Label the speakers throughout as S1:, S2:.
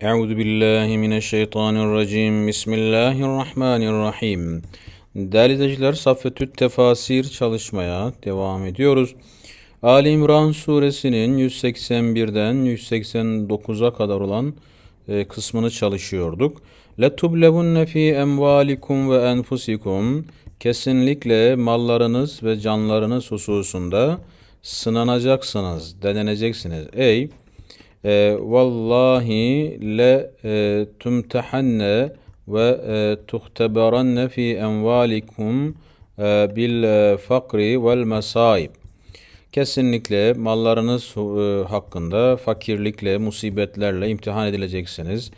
S1: Euzu billahi mineşşeytanirracim. Bismillahirrahmanirrahim. Değerli izleyiciler, Saffetü't Tefasir çalışmaya devam ediyoruz. Ali İmran suresinin 181'den 189'a kadar olan e, kısmını çalışıyorduk. لَتُبْلَوُنَّ ف۪ي emvalikum ve enfusikum Kesinlikle mallarınız ve canlarınız hususunda sınanacaksınız, deneneceksiniz. Ey E, vallahi le e, ve e, fi envalikum e, bil e, fakri vel mesaib. Kesinlikle mallarınız e, hakkında fakirlikle, musibetlerle imtihan edileceksiniz,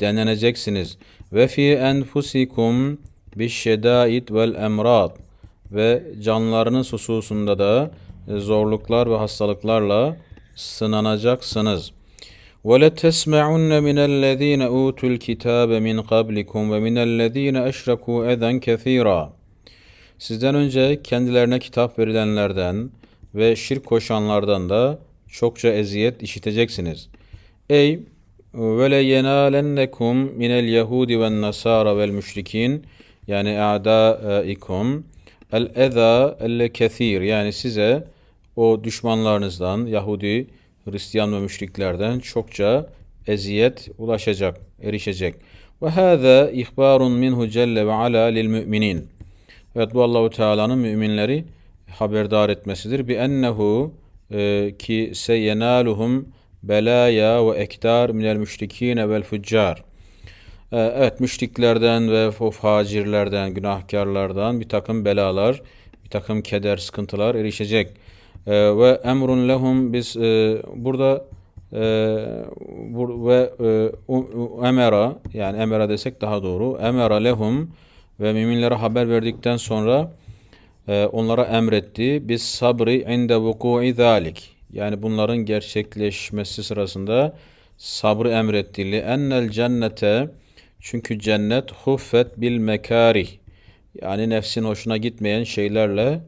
S1: deneneceksiniz. Ve fi enfusikum bişşedait vel emrad ve canlarınız hususunda da zorluklar ve hastalıklarla sınanacaksınız. وَلَتَسْمَعُنَّ مِنَ الَّذ۪ينَ اُوتُوا الْكِتَابَ مِنْ قَبْلِكُمْ وَمِنَ الَّذ۪ينَ اَشْرَكُوا اَذًا كَث۪يرًا Sizden önce kendilerine kitap verilenlerden ve şirk koşanlardan da çokça eziyet işiteceksiniz. Ey ve le yenalennekum minel yahudi ve nasara vel müşrikin yani a'daikum el eza elle kethir yani size o düşmanlarınızdan Yahudi, Hristiyan ve müşriklerden çokça eziyet ulaşacak, erişecek. Ve hâzâ ihbarun minhu celle ve ala lil müminin. Evet bu Allahu Teala'nın müminleri haberdar etmesidir. Bi ennehu e, ki seyenaluhum belaya ve ektar minel müşrikine vel fuccar. E, evet müşriklerden ve facirlerden, günahkarlardan bir takım belalar, bir takım keder, sıkıntılar erişecek. E, ve emrun lehum biz e, burada e, bur, ve e, emera yani emera desek daha doğru. Emera lehum ve müminlere haber verdikten sonra e, onlara emretti. Biz sabri inde vuku'i zalik. Yani bunların gerçekleşmesi sırasında sabrı emretti. Li ennel cennete çünkü cennet huffet bil mekarih. Yani nefsin hoşuna gitmeyen şeylerle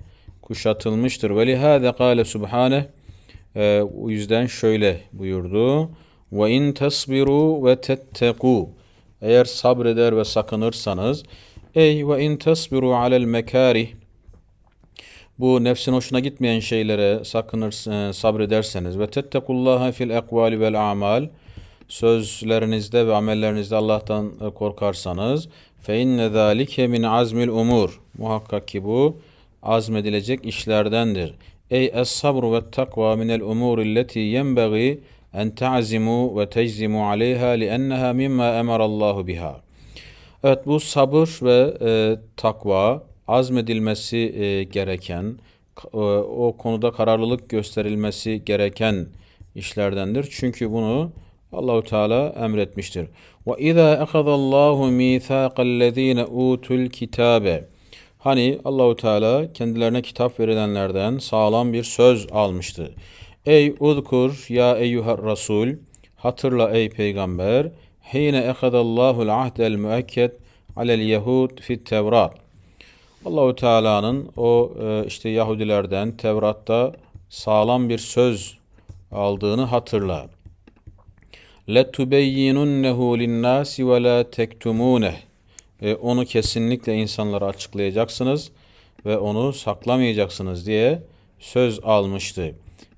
S1: kuşatılmıştır. Ve lihâze kâle subhane e, o yüzden şöyle buyurdu. Ve in tasbiru ve tettekû eğer sabreder ve sakınırsanız ey ve in tasbiru alel mekarih bu nefsin hoşuna gitmeyen şeylere sakınır, e, sabrederseniz ve tettekullaha fil ekvali vel amal sözlerinizde ve amellerinizde Allah'tan e, korkarsanız fe inne zalike min azmil umur muhakkak ki bu azmedilecek işlerdendir. Ey es-sabru ve takva minel umuri alleti yenbagi en ta'zimu ve teczimu aleyha li'enneha mimma emarallahu biha. Evet bu sabır ve e, takva azmedilmesi e, gereken, e, o konuda kararlılık gösterilmesi gereken işlerdendir. Çünkü bunu Allahu Teala emretmiştir. Ve izâ ehadallahu mîthâkallezîne utul kitabe. Hani Allahu Teala kendilerine kitap verilenlerden sağlam bir söz almıştı. Ey uzkur ya eyyuhar rasul hatırla ey peygamber hine ehadallahu'l ahdel müekked alel yehud fit tevrat. Allahu Teala'nın o e, işte Yahudilerden Tevrat'ta sağlam bir söz aldığını hatırla. لَتُبَيِّنُنَّهُ لِلنَّاسِ وَلَا تَكْتُمُونَهُ e, onu kesinlikle insanlara açıklayacaksınız ve onu saklamayacaksınız diye söz almıştı.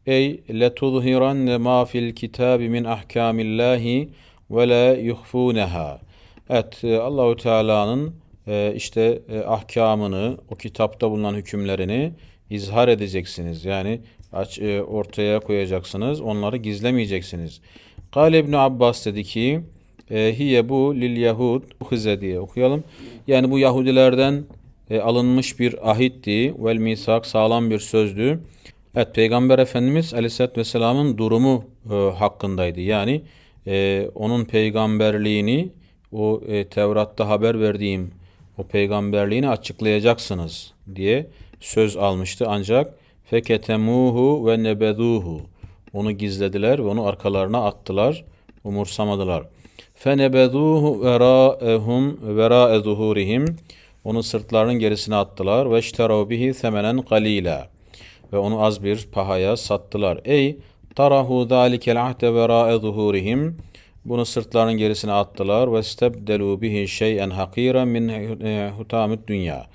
S1: Ey letuzhiranne ma fil kitabi min ahkamillahi ve la yuhfuneha. Evet e, Allahu Teala'nın e, işte e, ahkamını, o kitapta bulunan hükümlerini izhar edeceksiniz. Yani aç, e, ortaya koyacaksınız. Onları gizlemeyeceksiniz. Kale İbn Abbas dedi ki hiye bu lil yahud hıze diye okuyalım. Yani bu Yahudilerden e, alınmış bir ahitti. Vel misak sağlam bir sözdü. Evet Peygamber Efendimiz Aleyhisselatü Vesselam'ın durumu e, hakkındaydı. Yani e, onun peygamberliğini o e, Tevrat'ta haber verdiğim o peygamberliğini açıklayacaksınız diye söz almıştı. Ancak feketemuhu ve nebeduhu onu gizlediler ve onu arkalarına attılar, umursamadılar. Fenebeduhu verâehum verâe zuhurihim. Onu sırtlarının gerisine attılar. Ve işterav bihi semenen galila. Ve onu az bir pahaya sattılar. Ey tarahu zalikel ahde verâe zuhurihim. Bunu sırtlarının gerisine attılar. Ve stebdelu bihi şey'en hakiran min hutamid dünya.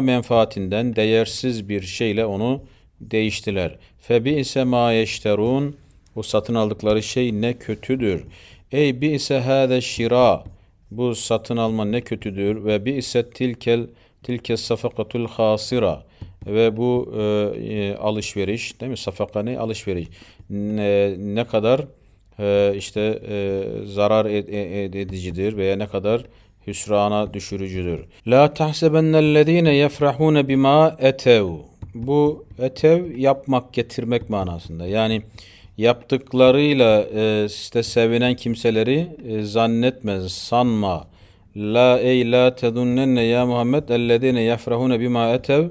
S1: Menfaatinden değersiz bir şeyle onu değiştiler. Fe ise ma yeşterun. Satın aldıkları şey ne kötüdür. Ey bi ise hâze şira. Bu satın alma ne kötüdür. Ve bi ise tilkel tilke safakatul hasira. Ve bu e, e, alışveriş değil mi? Safaka ne? Alışveriş. Ne, ne kadar e, işte e, zarar ed- ed- edicidir veya ne kadar hüsrana düşürücüdür. La tahsebennellezine yefrahune bima etev. Bu etev yapmak, getirmek manasında. Yani yaptıklarıyla e, işte sevinen kimseleri e, zannetme, sanma. La ey la tedunnenne ya Muhammed ellezine yefrahune bima etev.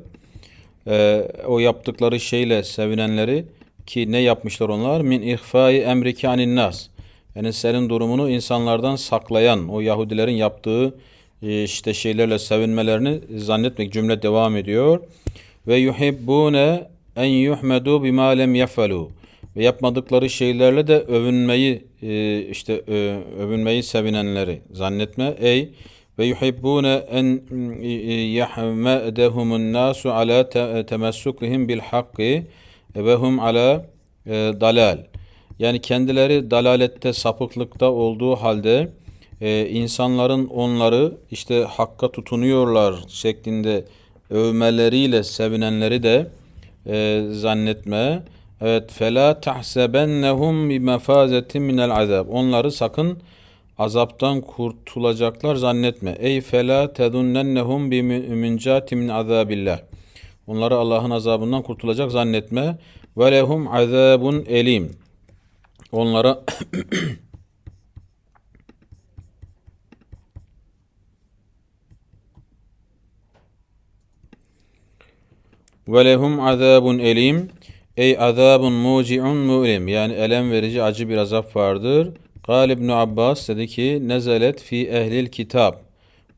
S1: E, o yaptıkları şeyle sevinenleri ki ne yapmışlar onlar? Min ihfai emriki anin nas. Yani senin durumunu insanlardan saklayan o Yahudilerin yaptığı e, işte şeylerle sevinmelerini zannetmek cümle devam ediyor. Ve yuhibbune en yuhmedu bima lem yefelu. Ve yapmadıkları şeylerle de övünmeyi e, işte e, övünmeyi sevinenleri zannetme. Ey ve yuhibbune en yahmedehumun nasu ala te- temessukihim bil hakki ve hum ala e, dalal. Yani kendileri dalalette, sapıklıkta olduğu halde e, insanların onları işte hakka tutunuyorlar şeklinde övmeleriyle sevinenleri de e, zannetme. Evet, fela tahsebennehum bi mefazetin minel azab. Onları sakın azaptan kurtulacaklar zannetme. Ey fela tedunnennehum bi mincatin min azabillah. Onları Allah'ın azabından kurtulacak zannetme. Ve lehum azabun elim. Onlara ve lehum azabun elim. Ey azabun muci'un mu'lim. Yani elem verici acı bir azap vardır. Gal İbn Abbas dedi ki nezelet fi ehlil kitap.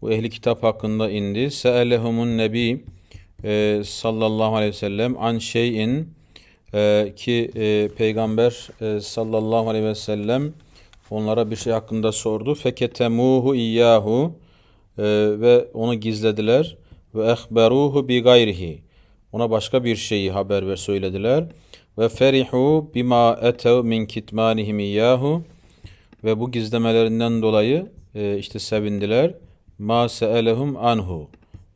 S1: Bu ehli kitap hakkında indi. Se'elehumun nebi e, sallallahu aleyhi ve sellem an şeyin e, ki e, peygamber e, sallallahu aleyhi ve sellem onlara bir şey hakkında sordu. Feketemuhu iyyahu e, ve onu gizlediler ve ehberuhu bi gayrihi. Ona başka bir şeyi haber ver söylediler. Ve ferihu bima etev min kitmanihim iyyahu ve bu gizlemelerinden dolayı e, işte sevindiler. Ma se'elehum anhu.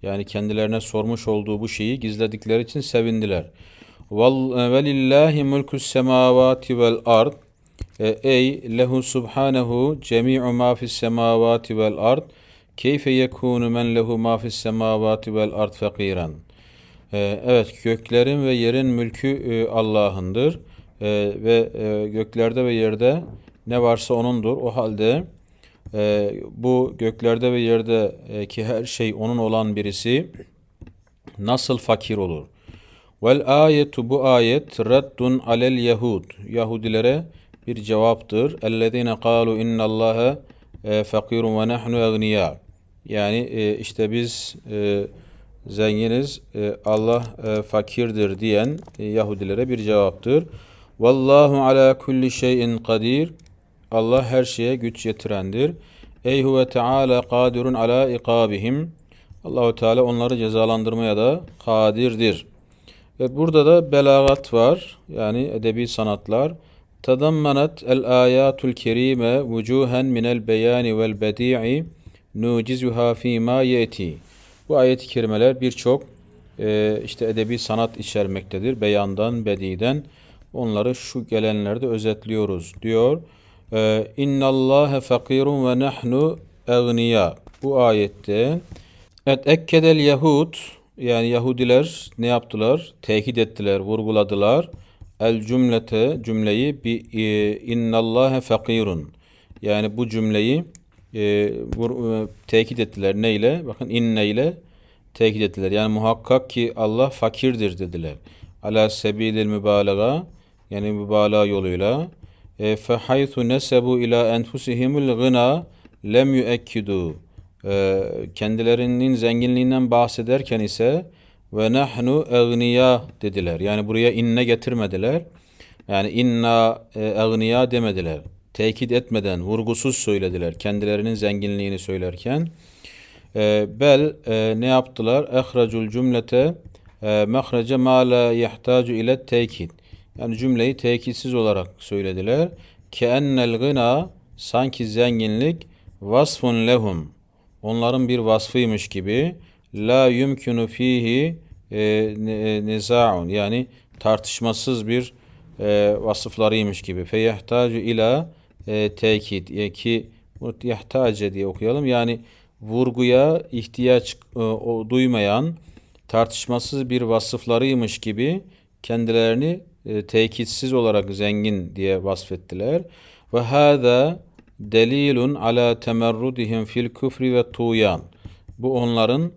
S1: Yani kendilerine sormuş olduğu bu şeyi gizledikleri için sevindiler. Vel- Velillahi mulku semavati vel ard. E, Ey lehu subhanehu cemi'u ma fis semavati vel ard. Keyfe yekunu men lehu ma fis semavati vel ard fakiran. E, Evet, göklerin ve yerin mülkü e, Allah'ındır. E, ve e, göklerde ve yerde ne varsa O'nundur. O halde e, bu göklerde ve yerde e, ki her şey O'nun olan birisi nasıl fakir olur? Vel ayetu bu ayet reddun alel yahud. Yahudilere bir cevaptır. Ellezine kalu innallaha e, fakirun ve nahnu agniya. Yani işte biz e, zenginiz, e, Allah e, fakirdir diyen e, Yahudilere bir cevaptır. Vallahu ala kulli şeyin kadir. Allah her şeye güç yetirendir. Ey huve teala kadirun ala ikabihim. Allahu Teala onları cezalandırmaya da kadirdir. Ve burada da belagat var. Yani edebi sanatlar. Tadammanat el ayatul kerime vucuhen minel beyani vel bedi'i nucizuha fîmâ yeti. Bu ayet-i kerimeler birçok e, işte edebi sanat içermektedir. Beyandan, bediden. Onları şu gelenlerde özetliyoruz diyor. E, İnnallâhe fakirun ve nahnu egniya. Bu ayette Evet, ekkedel Yahud yani Yahudiler ne yaptılar? Tekit ettiler, vurguladılar. El cümlete cümleyi bi e, innallâhe fakirun. Yani bu cümleyi e, vur, e, tekit ettiler. Neyle? Bakın inne ile tekit ettiler. Yani muhakkak ki Allah fakirdir dediler. Ala sebilil mübalağa yani mübalağa yoluyla e, fe haythu nesebu ila enfusihimul gına lem yuekkidu e, kendilerinin zenginliğinden bahsederken ise ve nahnu egniya dediler. Yani buraya inne getirmediler. Yani inna egniya demediler. Tekit etmeden, vurgusuz söylediler kendilerinin zenginliğini söylerken. E, bel e, ne yaptılar? Ehracul cümlete e, mehrece ma la yahtacu ile tekit. Yani cümleyi tekitsiz olarak söylediler. Ke ennel gına sanki zenginlik vasfun lehum. Onların bir vasfıymış gibi la yumkinu fihi e, ne- nizaun yani tartışmasız bir e, vasıflarıymış gibi. Fe yahtacu ila e, tekit e, ki yahtace diye okuyalım. Yani vurguya ihtiyaç e, o, duymayan tartışmasız bir vasıflarıymış gibi kendilerini e, tekitsiz olarak zengin diye vasfettiler. Ve hâzâ delilun ala temerrudihim fil küfri ve tuğyan. Bu onların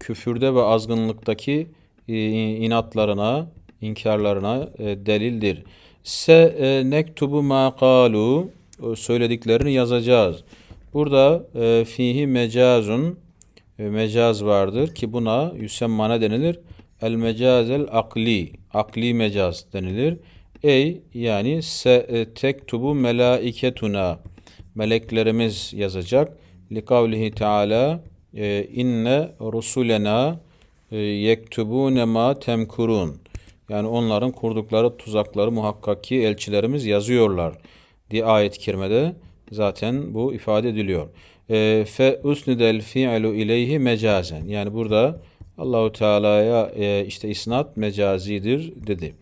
S1: küfürde ve azgınlıktaki e, inatlarına, inkarlarına e, delildir. Se e, nektubu ma kalu söylediklerini yazacağız. Burada e, fihi mecazun e, mecaz vardır ki buna yüsemma ne denilir? El mecazel akli, akli mecaz denilir. Ey yani se e, tektubu melaiketuna meleklerimiz yazacak. Li kavlihi teala e, inne rusulena e, yektubune ma temkurun. Yani onların kurdukları tuzakları muhakkak ki elçilerimiz yazıyorlar diye ayet-i kerimede zaten bu ifade ediliyor. E, fe usnidel fi'lu ileyhi mecazen. Yani burada Allahu Teala'ya e, işte isnat mecazidir dedi.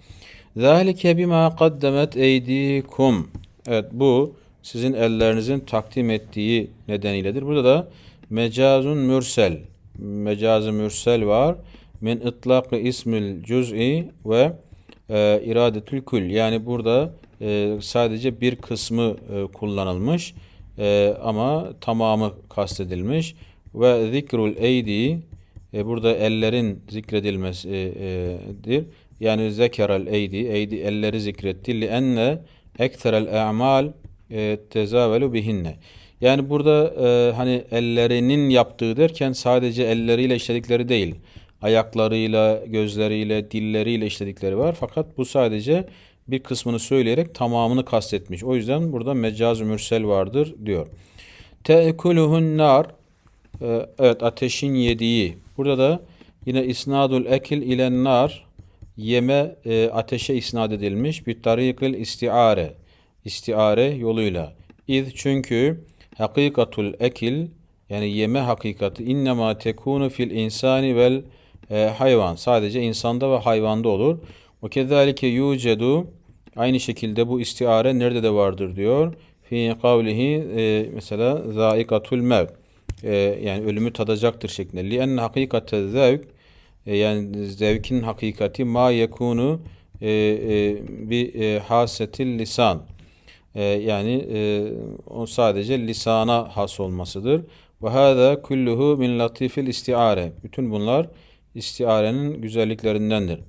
S1: Zalike bima kaddemet eydikum. Evet bu sizin ellerinizin takdim ettiği nedeniyledir. Burada da mecazun mürsel. Mecazı mürsel var. Min itlaqı ismil cüz'i ve e, iradetül kül. Yani burada e, sadece bir kısmı e, kullanılmış e, ama tamamı kastedilmiş. Ve zikrul eydi e, burada ellerin zikredilmesidir. Yani zekerel eydi, eydi elleri zikretti. Li enne ekterel a'mal e, tezavelu bihinne. Yani burada e, hani ellerinin yaptığı derken sadece elleriyle işledikleri değil. Ayaklarıyla, gözleriyle, dilleriyle işledikleri var. Fakat bu sadece bir kısmını söyleyerek tamamını kastetmiş. O yüzden burada mecaz mürsel vardır diyor. Te'kuluhun nar e, evet ateşin yediği. Burada da yine isnadul ekil ile nar yeme e, ateşe isnad edilmiş bir tarikil istiare istiare yoluyla. İz çünkü hakikatul ekil yani yeme hakikati innema tekunu fil insani vel e, hayvan sadece insanda ve hayvanda olur. Ve kezalike yucedu aynı şekilde bu istiare nerede de vardır diyor. Fi kavlihi e, mesela zaikatul mev e, yani ölümü tadacaktır şeklinde. Li enne hakikate zevk e, yani zevkin hakikati ma yekunu bi hasetil lisan yani e, o sadece lisana has olmasıdır. Ve hâzâ kulluhu min latifil istiare. Bütün bunlar istiarenin güzelliklerindendir.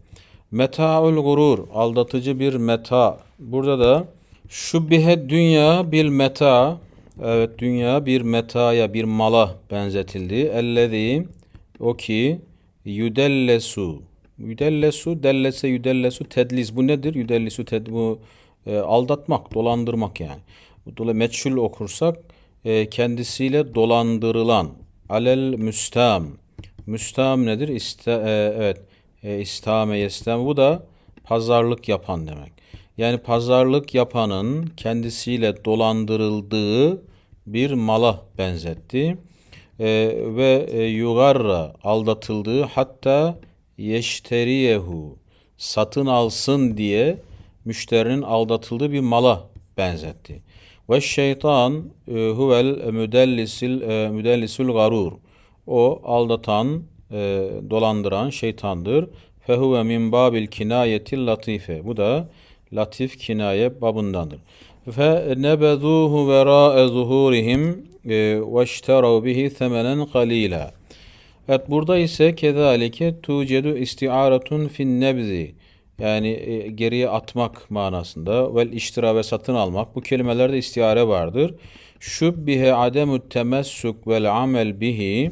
S1: Meta'ul gurur, aldatıcı bir meta. Burada da şubbihe dünya bil meta. Evet dünya bir metaya, bir mala benzetildi. Ellezî o ki yüdellesu. Yüdellesu, dellese yüdellesu tedlis. Bu nedir? Yüdellisu ted bu e, aldatmak, dolandırmak yani. Dolayısıyla meçhul okursak e, kendisiyle dolandırılan. Alel müstam. Müstam nedir? İste, e, evet. E, istame yestem. Bu da pazarlık yapan demek. Yani pazarlık yapanın kendisiyle dolandırıldığı bir mala benzetti. E, ve e, yugarra aldatıldığı hatta yeşteriyehu satın alsın diye müşterinin aldatıldığı bir mala benzetti. Ve şeytan e, huvel müdellisil e, müdellisul garur. O aldatan, e, dolandıran şeytandır. Fehuve min babil kinayetil latife. Bu da latif kinaye babındandır. Fe nebezuhu vera'e zuhurihim ve işterav bihi semenen qalila. Evet burada ise kezalike tucedu istiaretun fin nebzi. Yani e, geriye atmak manasında vel iştira ve satın almak bu kelimelerde istiare vardır. Şubbihe ademut temessuk vel amel bihi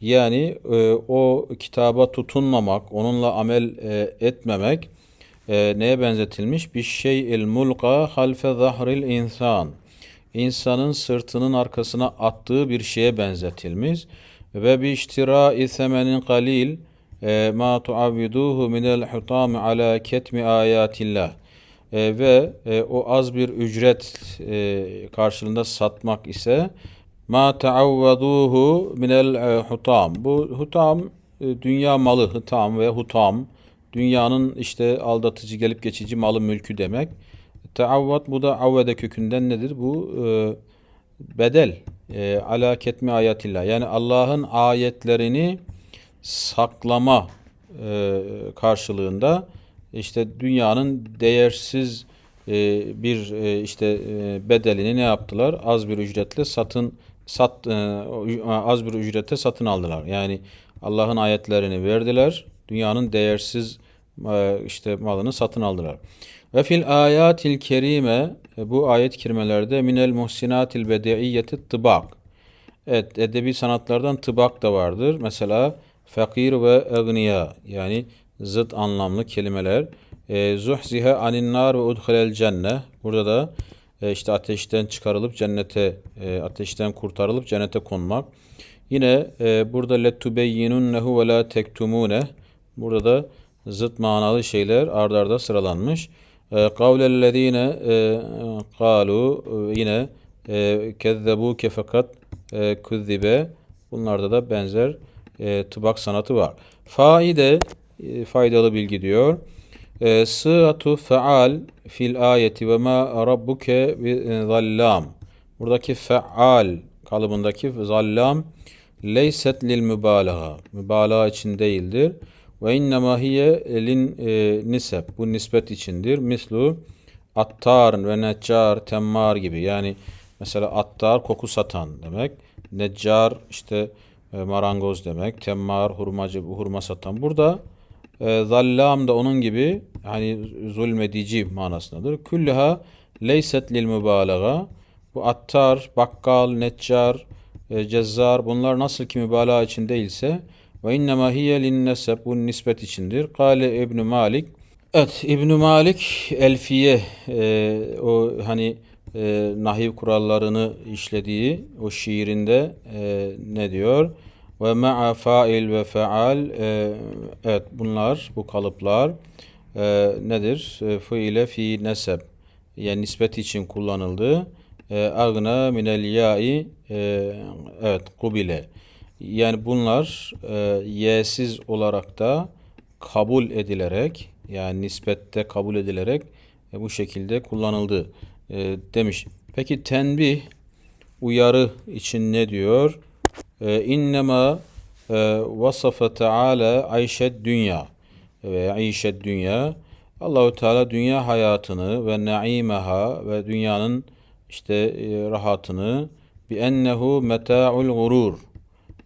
S1: yani e, o kitaba tutunmamak, onunla amel e, etmemek e, neye benzetilmiş? Bir şey il mulka halfe zahril insan. insanın sırtının arkasına attığı bir şeye benzetilmiş. Ve bi iştira'i semenin kalil e, ma tuavviduhu minel hutam ala ketmi ayatillah. E, ve e, o az bir ücret e, karşılığında satmak ise ma taavvaduhu minel e, hutam. Bu hutam e, dünya malı hutam ve hutam dünyanın işte aldatıcı gelip geçici malı mülkü demek. Taavvat bu da avvede kökünden nedir? Bu e, bedel. E, ala ketmi ayatillah. Yani Allah'ın ayetlerini saklama e, karşılığında işte dünyanın değersiz e, bir e, işte e, bedelini ne yaptılar? Az bir ücretle satın sat e, az bir ücrete satın aldılar. Yani Allah'ın ayetlerini verdiler. Dünyanın değersiz e, işte malını satın aldılar. Ve fil ayatil kerime e, bu ayet kerimelerde minel muhsinatil bedi'iyyeti tıbak. Evet edebi sanatlardan tıbak da vardır. Mesela fakir ve egniya yani zıt anlamlı kelimeler. Zuhzihe anin ve udhilel cenne. Burada da e, işte ateşten çıkarılıp cennete, e, ateşten kurtarılıp cennete konmak. Yine e, burada letubeyyinunnehu ve la tektumune. Burada da zıt manalı şeyler ardarda arda sıralanmış. E, Kavlellezine e, kalu e, yine kezzebuke fakat e, kuzzibe. Bunlarda da benzer e, tıbak sanatı var. Faide e, faydalı bilgi diyor. E, Sıatu feal fil ayeti ve ma rabbuke bi zallam. Buradaki feal kalıbındaki zallam leyset lil mübalağa. Mübalağa için değildir. Ve innema hiye lin e. Bu nispet içindir. Mislu attar ve neccar, temmar gibi. Yani mesela attar koku satan demek. Neccar işte e, marangoz demek. Temmar hurmacı hurma satan. Burada e, zallam da onun gibi hani zulmedici manasındadır. Külleha leyset lil mübalağa. Bu attar, bakkal, neccar, e, cezzar bunlar nasıl ki mübalağa için değilse ve innema hiye lin neseb bu nispet içindir. Kale İbn Malik Evet İbn Malik Elfiye e, o hani e, nahiv kurallarını işlediği o şiirinde e, ne diyor? Ve ma'a fail ve faal e, evet bunlar bu kalıplar e, nedir? E, fiile fi neseb yani nispet için kullanıldı. E, agna minel ya'i e, evet kubile yani bunlar e, olarak da kabul edilerek yani nispette kabul edilerek bu şekilde kullanıldı demiş. Peki tenbih uyarı için ne diyor? E, innema e, vasafa Teala ayşed dünya ve ayşed dünya Allahu Teala dünya hayatını ve naimeha ve dünyanın işte e, rahatını bi ennehu meta'ul gurur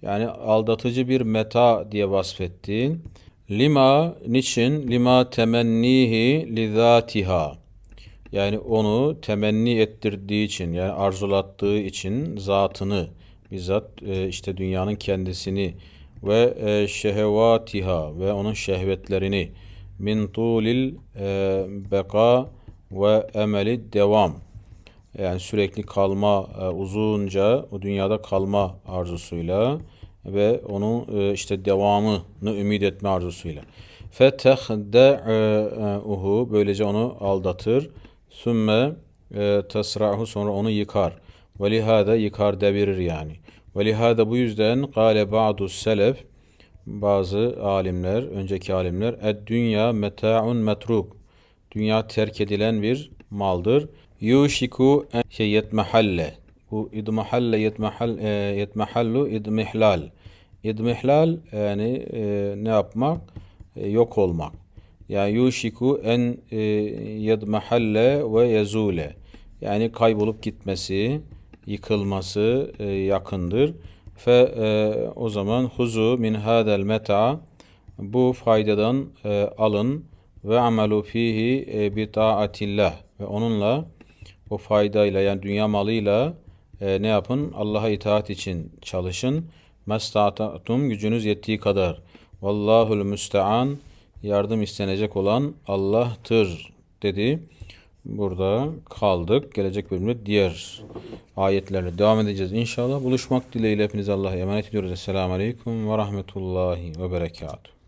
S1: yani aldatıcı bir meta diye vasfetti. Lima niçin? Lima temennihi lizatiha. Yani onu temenni ettirdiği için yani arzulattığı için zatını bizzat e, işte dünyanın kendisini ve e, şehevatiha ve onun şehvetlerini min tulil e, beka ve emeli devam yani sürekli kalma e, uzunca o dünyada kalma arzusuyla ve onun e, işte devamını ümit etme arzusuyla. Fetehde'uhu böylece onu aldatır. Sümme e, tesrahu sonra onu yıkar. Ve lihada yıkar devirir yani. Ve lihada bu yüzden kâle ba'du selef bazı alimler, önceki alimler ed dünya meta'un metruk. Dünya terk edilen bir maldır. Yuşiku şey yetmehalle. Bu idmahalle yetmehal, e, yetmehallu idmihlal. İdmihlal yani e, ne yapmak? E, yok olmak. Yani yuşiku en e, yedmahalle ve yazule. Yani kaybolup gitmesi, yıkılması e, yakındır. Fe e, o zaman huzu min hadel meta bu faydadan e, alın ve amelu fihi e, bi taatillah ve onunla o faydayla yani dünya malıyla e, ne yapın? Allah'a itaat için çalışın. Mestatatum gücünüz yettiği kadar. Vallahul müstean yardım istenecek olan Allah'tır dedi. Burada kaldık. Gelecek bölümde diğer ayetlerle devam edeceğiz inşallah. Buluşmak dileğiyle hepinize Allah'a emanet ediyoruz. Esselamu Aleyküm ve Rahmetullahi ve Berekatuhu.